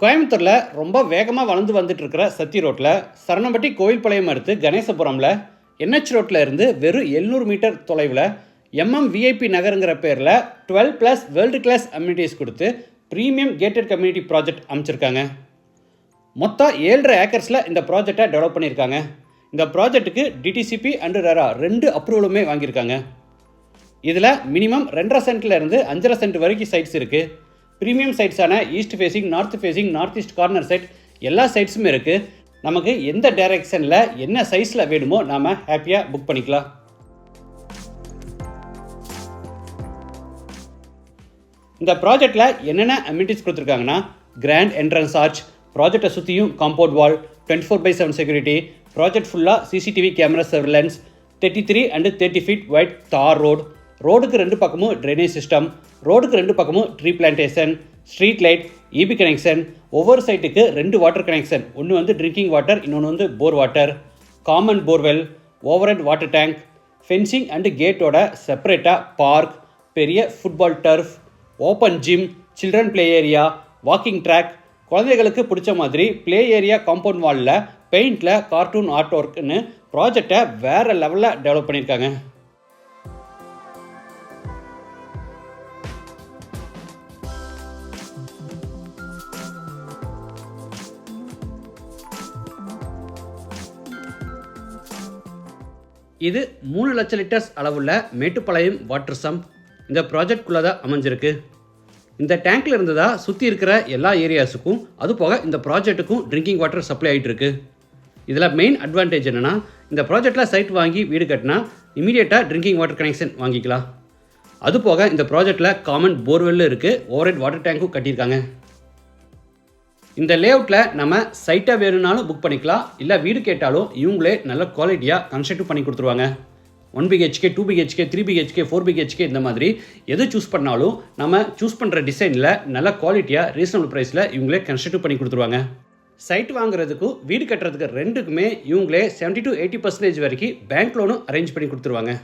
கோயம்புத்தூரில் ரொம்ப வேகமாக வளர்ந்து வந்துட்டுருக்கிற சத்தி ரோட்டில் சரணம்பட்டி கோயில்பாளையம் அடுத்து கணேசபுரமில் என்ஹெச் ரோட்டில் இருந்து வெறும் எழுநூறு மீட்டர் தொலைவில் எம்எம் விஐபி நகருங்கிற பேரில் dwell plus world class amenities கொடுத்து ப்ரீமியம் கேட்டட் கம்யூனிட்டி ப்ராஜெக்ட் அமைச்சிருக்காங்க. மொத்தம் ஏழரை ஏக்கர்ஸில் இந்த ப்ராஜெக்டை டெவலப் பண்ணியிருக்காங்க. இந்த ப்ராஜெக்ட்டுக்கு டிடிசிபி அண்டு ரெரா ரெண்டு அப்ரூவலுமே வாங்கியிருக்காங்க. இதில் மினிமம் ரெண்டரை சென்ட்லேருந்து அஞ்சரை சென்ட் வரைக்கும் சைட்ஸ் இருக்குது premium சைட்ஸான east facing north facing north east corner site எல்லா சைட்ஸுமே இருக்குது நமக்கு எந்த டைரெக்ஷனில் என்ன சைஸில் வேணுமோ நாம் ஹாப்பியாக புக் பண்ணிக்கலாம். இந்த ப்ராஜெக்டில் என்னென்ன அம்யூனிட்டிஸ் கொடுத்துருக்காங்கன்னா கிராண்ட் என்ட்ரன்ஸ் ஆர்ச் ப்ராஜெக்டை சுற்றியும் compound wall twenty four by seven security project ஃபுல்லாக CCTV camera surveillance thirty three and thirty feet wide tar road ரோடுக்கு ரெண்டு பக்கமும் ட்ரைனேஜ் சிஸ்டம் ரோடுக்கு ரெண்டு பக்கமும் tree plantation street light EB connection ஒவ்வொரு சைட்டுக்கு ரெண்டு வாட்டர் கனெக்ஷன் ஒன்று வந்து ட்ரிங்கிங் வாட்டர் இன்னொன்று வந்து bore water common borewell overhead water tank fencing and கேட்டோட செப்பரேட்டாக பார்க் பெரிய football turf open gym children play area walking track குழந்தைகளுக்கு பிடிச்ச மாதிரி ப்ளே ஏரியா காம்பவுண்ட் வாலில் பெயிண்டில் கார்ட்டூன் ஆர்ட் ஒர்க்குன்னு ப்ராஜெக்டை வேறு லெவலில் டெவலப் பண்ணியிருக்காங்க இது மூணு லட்சம் லிட்டர்ஸ் அளவுள்ள மேட்டுப்பாளையம் வாட்டர் சம்ப் இந்த ப்ராஜெக்ட்குள்ளே தான் அமைஞ்சிருக்கு. இந்த டேங்க்ல இருந்து தான் சுற்றி இருக்கிற எல்லா ஏரியாஸுக்கும் அது போக இந்த ப்ராஜெக்ட்டுக்கும் ட்ரிங்கிங் வாட்டர் சப்ளை ஆகிட்டு இருக்கு இதில் மெயின் அட்வான்டேஜ் என்னென்னா இந்த ப்ராஜெக்டில் சைட் வாங்கி வீடு கட்டினா இமீடியட்டாக ட்ரிங்கிங் வாட்டர் கனெக்ஷன் வாங்கிக்கலாம். அது போக இந்த ப்ராஜெக்டில் காமன் போர்வெல்லும் இருக்குது ஓவர்ஹெட் வாட்டர் டேங்க்கும் கட்டியிருக்காங்க. இந்த லேஅவுட்டில் நம்ம சைட்டாக வேணும்னாலும் புக் பண்ணிக்கலாம். இல்லை வீடு கேட்டாலும் இவங்களே நல்ல குவாலிட்டியாக கன்ஸ்ட்ரக்ட் பண்ணி கொடுத்துருவாங்க. One BHK two BHK three BHK four BHK இந்த மாதிரி எது சூஸ் பண்ணாலும் நம்ம சூஸ் பண்ணுற டிசைனில் நல்ல குவாலிட்டியாக ரீசனபிள் ப்ரைஸில் இவங்களே கன்ஸ்ட்ரக்ட் பண்ணி கொடுத்துருவாங்க. சைட் வாங்குறதுக்கும் வீடு கட்டுறதுக்கு ரெண்டுக்குமே இவங்களே செவன்ட்டி டு எயிட்டி பர்சன்டேஜ் வரைக்கும் பேங்க் லோனும் அரேஞ்ச் பண்ணி கொடுத்துருவாங்க.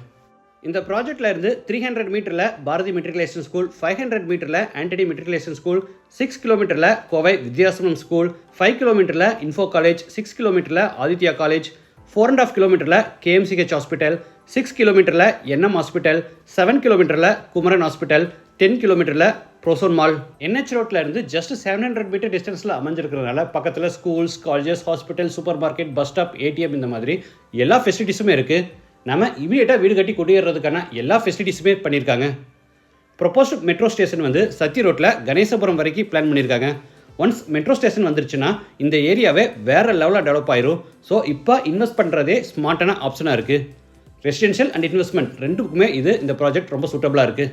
இந்த ப்ராஜெக்ட்டில் இருந்து த்ரீ ஹண்ட்ரட் மீட்டரில் Bharathi matriculation school five hundred மீட்டரில் ஆண்டனி மெட்ரிகுலேஷன் ஸ்கூல் சிக்ஸ் கிலோமீட்டரில் கோவை வித்யாசனம் ஸ்கூல் ஃபைவ் கிலோமீட்டரில் இன்ஃபோ காலேஜ் சிக்ஸ் கிலோமீட்டரில் Aditya college four and half கிலோமீட்டரில் கேஎம்சிஹெச் ஹாஸ்பிட்டல் சிக்ஸ் கிலோமீட்டரில் என்எம் ஹாஸ்பிட்டல் செவன் கிலோமீட்டரில் குமரன் ஹாஸ்பிட்டல் டென் கிலோமீட்டரில் ப்ரோசோன் மால் என்ஹெச் ரோட்டில் இருந்து ஜஸ்ட் செவன் ஹண்ட்ரட் மீட்டர் டிஸ்டன்ஸில் அமைஞ்சிருக்கிறதுனால பக்கத்தில் schools colleges hospital supermarket bus stop ATM இந்த மாதிரி எல்லா ஃபெசிலிட்டிஸுமே இருக்குது நம்ம இமீடியட்டாக வீடு கட்டி குடியேறதுக்கான எல்லா ஃபெசிலிட்டிஸுமே பண்ணியிருக்காங்க. ப்ரொப்போஸ்ட் மெட்ரோ ஸ்டேஷன் வந்து சத்தி ரோட்டில் கணேசபுரம் வரைக்கும் பிளான் பண்ணியிருக்காங்க. ஒன்ஸ் மெட்ரோ ஸ்டேஷன் வந்துருச்சுன்னா இந்த ஏரியாவே வேறு லெவலில் டெவலப் ஆயிரும். ஸோ இப்போ இன்வெஸ்ட் பண்ணுறதே ஸ்மார்ட்டான ஆப்ஷனாக இருக்குது ரெசிடென்ஷியல் அண்ட் இன்வெஸ்ட்மெண்ட் ரெண்டுக்குமே இது இந்த ப்ராஜெக்ட் ரொம்ப சூட்டபுளாக இருக்குது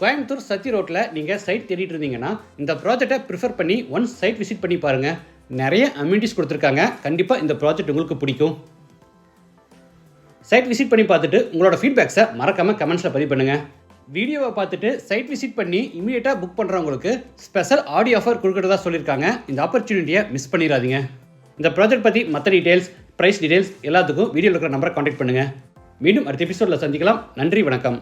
கோயம்புத்தூர் சத்தி ரோட்டில் நீங்கள் சைட் தேடிட்டு இருந்தீங்கன்னா இந்த ப்ராஜெக்டை ப்ரிஃபர் பண்ணி ஒன்ஸ் சைட் விசிட் பண்ணி பாருங்கள் நிறைய அம்யூனிட்டிஸ் கொடுத்துருக்காங்க. கண்டிப்பாக இந்த ப்ராஜெக்ட் உங்களுக்கு பிடிக்கும். சைட் விசிட் பண்ணி பார்த்துட்டு உங்களோட ஃபீட்பேக்ஸை மறக்காமல் கமெண்ட்ஸில் பதிவு பண்ணுங்கள் வீடியோவை பார்த்துட்டு சைட் விசிட் பண்ணி இமீடியட்டாக புக் பண்ணுறவங்களுக்கு ஸ்பெஷல் ஆடியோ ஆஃபர் கொடுக்குறதா சொல்லியிருக்காங்க. இந்த ஆப்பர்ச்சுனிட்டியை மிஸ் பண்ணிடாதீங்க. இந்த ப்ராஜெக்ட் பற்றி மற்ற டீட்டெயில்ஸ் ப்ரைஸ் டீட்டெயில்ஸ் எல்லாத்துக்கும் வீடியோவில் இருக்கிற நம்பரை காண்டாக்ட் பண்ணுங்கள் மீண்டும் அடுத்த எபிசோடில் சந்திக்கலாம். நன்றி வணக்கம்.